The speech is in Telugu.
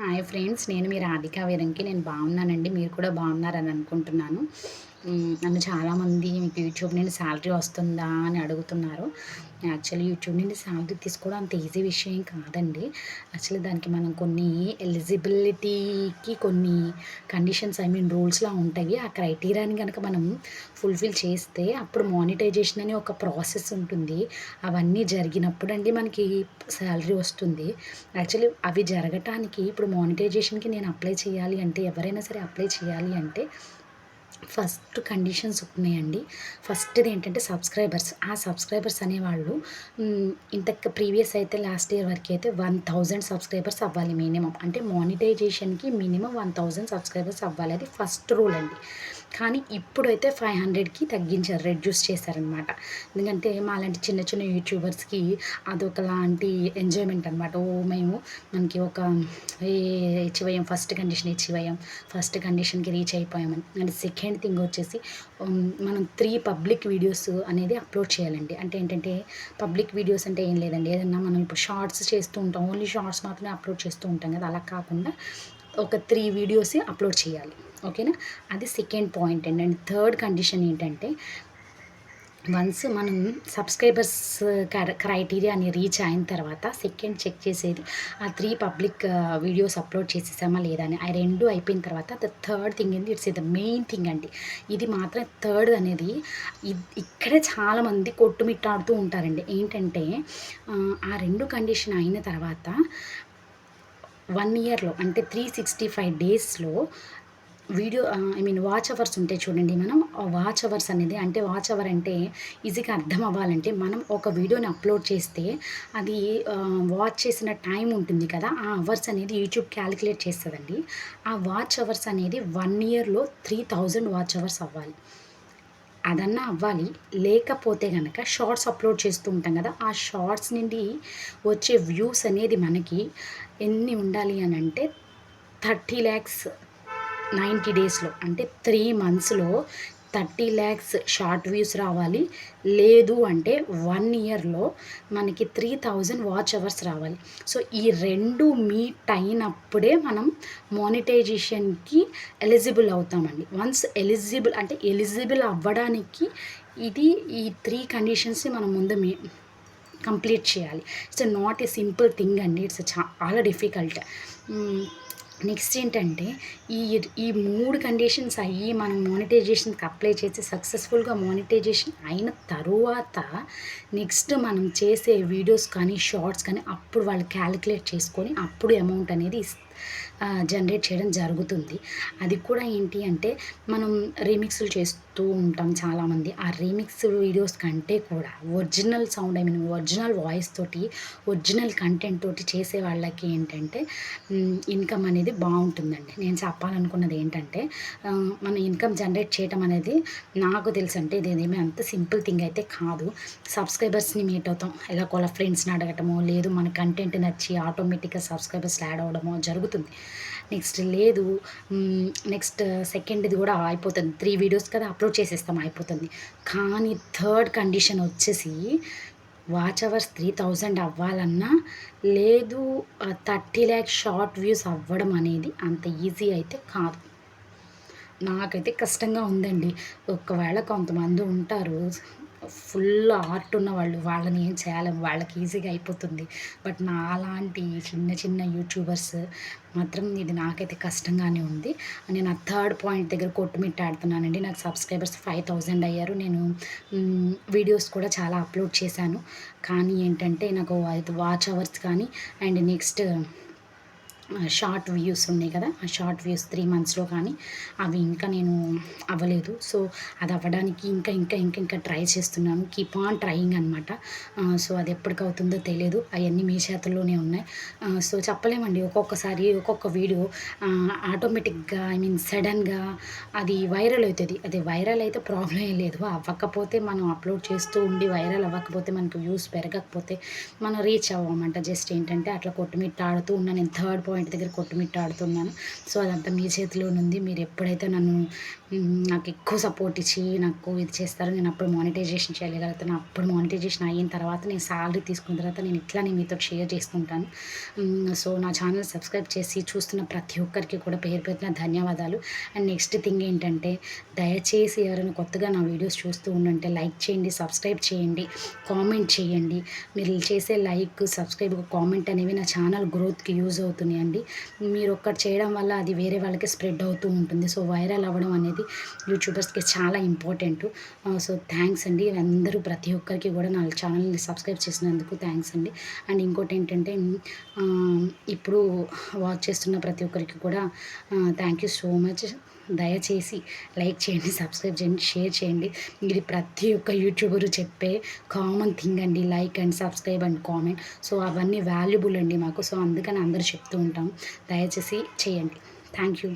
హాయ్ ఫ్రెండ్స్ నేను మీ రాధికా వీరంకి నేను బాగున్నానండి మీరు కూడా బాగున్నారని అనుకుంటున్నాను. నన్ను చాలామంది మీకు యూట్యూబ్ నుండి శాలరీ వస్తుందా అని అడుగుతున్నారు. యాక్చువల్లీ యూట్యూబ్ నుండి శాలరీ తీసుకోవడం అంత ఈజీ విషయం కాదండి. యాక్చువల్లీ దానికి మనం కొన్ని ఎలిజిబిలిటీకి కొన్ని కండిషన్స్ ఐ మీన్ రూల్స్లా ఉంటాయి. ఆ క్రైటీరియాని కనుక మనం ఫుల్ఫిల్ చేస్తే అప్పుడు మానిటైజేషన్ అనే ఒక ప్రాసెస్ ఉంటుంది. అవన్నీ జరిగినప్పుడు అండి మనకి శాలరీ వస్తుంది. యాక్చువల్లీ అవి జరగటానికి ఇప్పుడు మానిటైజేషన్కి నేను అప్లై చేయాలి అంటే ఎవరైనా సరే అప్లై చేయాలి అంటే ఫస్ట్ కండిషన్స్ ఉన్నాయండి. ఫస్ట్ది ఏంటంటే సబ్స్క్రైబర్స్. ఆ సబ్స్క్రైబర్స్ అనేవాళ్ళు ఇంత ప్రీవియస్ అయితే లాస్ట్ ఇయర్ వరకు అయితే వన్ థౌజండ్ సబ్స్క్రైబర్స్ అవ్వాలి మినిమం. అంటే మానిటైజేషన్కి మినిమం వన్ థౌజండ్ సబ్స్క్రైబర్స్ అవ్వాలి. అది ఫస్ట్ రూల్ అండి. కానీ ఇప్పుడైతే ఫైవ్ హండ్రెడ్కి తగ్గించారు రెడ్యూస్ చేశారనమాట ఎందుకంటే మాలాంటి చిన్న చిన్న యూట్యూబర్స్కి అదొకలాంటి ఎంజాయ్మెంట్ అనమాట ఓ మేము మనకి ఒక achieve first condition achieve first కండిషన్కి reach అయిపోయామని అండ్ సెకండ్ థింగ్ వచ్చేసి మనం త్రీ పబ్లిక్ వీడియోస్ అనేది అప్లోడ్ చేయాలండి. అంటే ఏంటంటే పబ్లిక్ వీడియోస్ అంటే ఏం లేదండి. ఏదన్నా మనం ఇప్పుడు షార్ట్స్ చేస్తూ ఉంటాం ఓన్లీ షార్ట్స్ మాత్రమే అప్లోడ్ చేస్తూ ఉంటాం కదా అలా కాకుండా ఒక త్రీ వీడియోస్ అప్లోడ్ చేయాలి. ఓకేనా? అది సెకండ్ పాయింట్ అండి అండ్ థర్డ్ కండిషన్ ఏంటంటే వన్స్ మనం సబ్స్క్రైబర్స్ క్రైటీరియాని రీచ్ అయిన తర్వాత సెకండ్ చెక్ చేసేది ఆ త్రీ పబ్లిక్ వీడియోస్ అప్లోడ్ చేసేసామా లేదా అని ఆ రెండు అయిపోయిన తర్వాత ద థర్డ్ థింగ్ ఏంటి ఇట్స్ ద మెయిన్ థింగ్ అండి. ఇది మాత్రం థర్డ్ అనేది ఇక్కడే చాలామంది కొట్టుమిట్టాడుతూ ఉంటారండి. ఏంటంటే ఆ రెండు కండిషన్ అయిన తర్వాత వన్ ఇయర్లో అంటే త్రీ సిక్స్టీ ఫైవ్ డేస్లో video I mean watch hours ఉంటాయి చూడండి మనం. ఆ వాచ్ అవర్స్ అనేది అంటే వాచ్ అవర్ అంటే ఈజీగా అర్థం అవ్వాలంటే మనం ఒక వీడియోని అప్లోడ్ చేస్తే అది వాచ్ చేసిన టైం ఉంటుంది కదా ఆ అవర్స్ అనేది యూట్యూబ్ క్యాలిక్యులేట్ చేస్తుందండి. ఆ వాచ్ అవర్స్ అనేది వన్ ఇయర్లో త్రీ థౌజండ్ వాచ్ అవర్స్ అవ్వాలి. అదన్నా అవ్వాలి. లేకపోతే కనుక షార్ట్స్ అప్లోడ్ చేస్తూ ఉంటాం కదా ఆ షార్ట్స్ నుండి వచ్చే వ్యూస్ అనేది మనకి ఎన్ని ఉండాలి అని అంటే థర్టీ ల్యాక్స్ నైంటీ డేస్లో అంటే త్రీ మంత్స్లో థర్టీ ల్యాక్స్ షార్ట్ వ్యూస్ రావాలి. లేదు అంటే వన్ ఇయర్లో మనకి త్రీ థౌజండ్ వాచ్ అవర్స్ రావాలి. సో ఈ రెండు మీట్ అయినప్పుడే మనం మానిటైజేషన్కి ఎలిజిబుల్ అవుతామండి. వన్స్ ఎలిజిబుల్ అంటే ఎలిజిబుల్ అవ్వడానికి ఇది ఈ త్రీ కండిషన్స్ని మనం ముందు మీ కంప్లీట్ చేయాలి. It's not a simple thing అండి. ఇట్స్ చాలా డిఫికల్ట్. నెక్స్ట్ ఏంటంటే ఈ ఈ మూడు కండిషన్స్ అయ్యి మనం మానిటైజేషన్కి అప్లై చేసి సక్సెస్ఫుల్గా మానిటైజేషన్ అయిన తరువాత నెక్స్ట్ మనం చేసే వీడియోస్ కానీ షార్ట్స్ కానీ అప్పుడు వాళ్ళు క్యాలిక్యులేట్ చేసుకొని అప్పుడు అమౌంట్ అనేది ఇస్తారు. జనరేట్ చేయడం జరుగుతుంది. అది కూడా ఏంటి అంటే మనం రీమిక్స్లు చేస్తూ ఉంటాం చాలామంది. ఆ రీమిక్స్ వీడియోస్ కంటే కూడా original sound I mean original voice తోటి ఒరిజినల్ కంటెంట్ తోటి చేసే వాళ్ళకి ఏంటంటే ఇన్కమ్ అనేది బాగుంటుందండి. నేను చెప్పాలనుకున్నది ఏంటంటే మన ఇన్కమ్ జనరేట్ చేయటం అనేది నాకు తెలుసు అంటే ఇదేమీ అంత సింపుల్ థింగ్ అయితే కాదు. సబ్స్క్రైబర్స్ని మీట్ అవుతాం. ఇలా కొల ఫ్రెండ్స్ని అడగటమో లేదు మన కంటెంట్ నచ్చి ఆటోమేటిక్గా సబ్స్క్రైబర్స్ యాడ్ అవ్వడమో జరుగుతుంది నెక్స్ట్ లేదు నెక్స్ట్ సెకండ్ది కూడా అయిపోతుంది. త్రీ వీడియోస్ కదా అప్లోడ్ చేసేస్తాం అయిపోతుంది. కానీ థర్డ్ కండిషన్ వచ్చేసి వాచ్ అవర్స్ త్రీ థౌజండ్ అవ్వాలన్నా లేదు థర్టీ ల్యాక్స్ షార్ట్ వ్యూస్ అవ్వడం అనేది అంత ఈజీ అయితే కాదు. నాకైతే కష్టంగా ఉందండి. ఒకవేళ కొంతమంది ఉంటారు ఫుల్ ఆర్ట్ ఉన్న వాళ్ళు వాళ్ళని ఏం చేయాలి? వాళ్ళకి ఈజీగా అయిపోతుంది. బట్ నా అలాంటి చిన్న చిన్న యూట్యూబర్స్ మాత్రం ఇది నాకైతే కష్టంగానే ఉంది. నేను ఆ థర్డ్ పాయింట్ దగ్గర కొట్టుమిట్టాడుతున్నానండి నాకు సబ్స్క్రైబర్స్ ఫైవ్ థౌజండ్ అయ్యారు. నేను వీడియోస్ కూడా చాలా అప్లోడ్ చేశాను. కానీ ఏంటంటే నాకు వాచ్ అవర్స్ కానీ అండ్ నెక్స్ట్ షార్ట్ వ్యూస్ ఉన్నాయి కదా. ఆ షార్ట్ వ్యూస్ త్రీ మంత్స్లో కానీ అవి ఇంకా నేను అవ్వలేదు. సో అది అవ్వడానికి ఇంకా ఇంకా ఇంకా ఇంకా ట్రై చేస్తున్నాను. కీప్ ఆన్ ట్రయింగ్ అనమాట సో అది ఎప్పటికవుతుందో తెలియదు అవన్నీ మీ చేతుల్లోనే ఉన్నాయి. సో చెప్పలేమండి. ఒక్కొక్కసారి ఒక్కొక్క వీడియో ఆటోమేటిక్గా ఐ మీన్ సడన్గా అది వైరల్ అవుతుంది. అది వైరల్ అయితే ప్రాబ్లం ఏం లేదు. అవ్వకపోతే మనం అప్లోడ్ చేస్తూ ఉండి వైరల్ అవ్వకపోతే మనకు వ్యూస్ పెరగకపోతే మనం రీచ్ అవ్వమంట. జస్ట్ ఏంటంటే అట్లా కొట్టుమిట్టాడుతూ ఉన్న నేను థర్డ్ పాయింట్ పాయింట్ దగ్గర కొట్టుమిట్టాడుతున్నాను. సో అదంతా మీ చేతిలోనుంది. మీరు ఎప్పుడైతే నన్ను నాకు ఎక్కువ సపోర్ట్ ఇచ్చి నాకు ఇది చేస్తారు నేను అప్పుడు మానిటైజేషన్ చేయగలుగుతాను అప్పుడు మానిటైజేషన్ అయిన తర్వాత నేను శాలరీ తీసుకున్న తర్వాత నేను ఇట్లానే మీతో షేర్ చేసుకుంటాను సో నా ఛానల్ సబ్స్క్రైబ్ చేసి చూస్తున్న ప్రతి ఒక్కరికి కూడా పేరు పెట్టిన ధన్యవాదాలు. అండ్ నెక్స్ట్ థింగ్ ఏంటంటే దయచేసి ఎవరైనా కొత్తగా నా వీడియోస్ చూస్తూ ఉండంటే లైక్ చేయండి సబ్స్క్రైబ్ చేయండి కామెంట్ చేయండి. మీరు చేసే లైక్ సబ్స్క్రైబ్ కామెంట్ అనేవి నా ఛానల్ గ్రోత్కి యూజ్ అవుతున్నాయండి. మీరు ఒక్కటి చేయడం వల్ల అది వేరే వాళ్ళకి స్ప్రెడ్ అవుతూ ఉంటుంది. సో వైరల్ అవ్వడం అనేది యూట్యూబర్స్కి చాలా ఇంపార్టెంట్. సో థ్యాంక్స్ అండి. అందరూ ప్రతి ఒక్కరికి కూడా నా ఛానల్ని సబ్స్క్రైబ్ చేసినందుకు థ్యాంక్స్ అండి. అండ్ ఇంకోటి ఏంటంటే ఇప్పుడు వాచ్ చేస్తున్న ప్రతి ఒక్కరికి కూడా థ్యాంక్ యూ సో మచ్. దయచేసి లైక్ చేయండి సబ్స్క్రైబ్ చేయండి షేర్ చేయండి. ఇది ప్రతి ఒక్క యూట్యూబరు చెప్పే కామన్ థింగ్ అండి. Like and subscribe and comment. So అవన్నీ వాల్యుబుల్ అండి మాకు. సో అందుకని అందరూ చెప్తూ ఉంటాం. దయచేసి చేయండి. Thank you.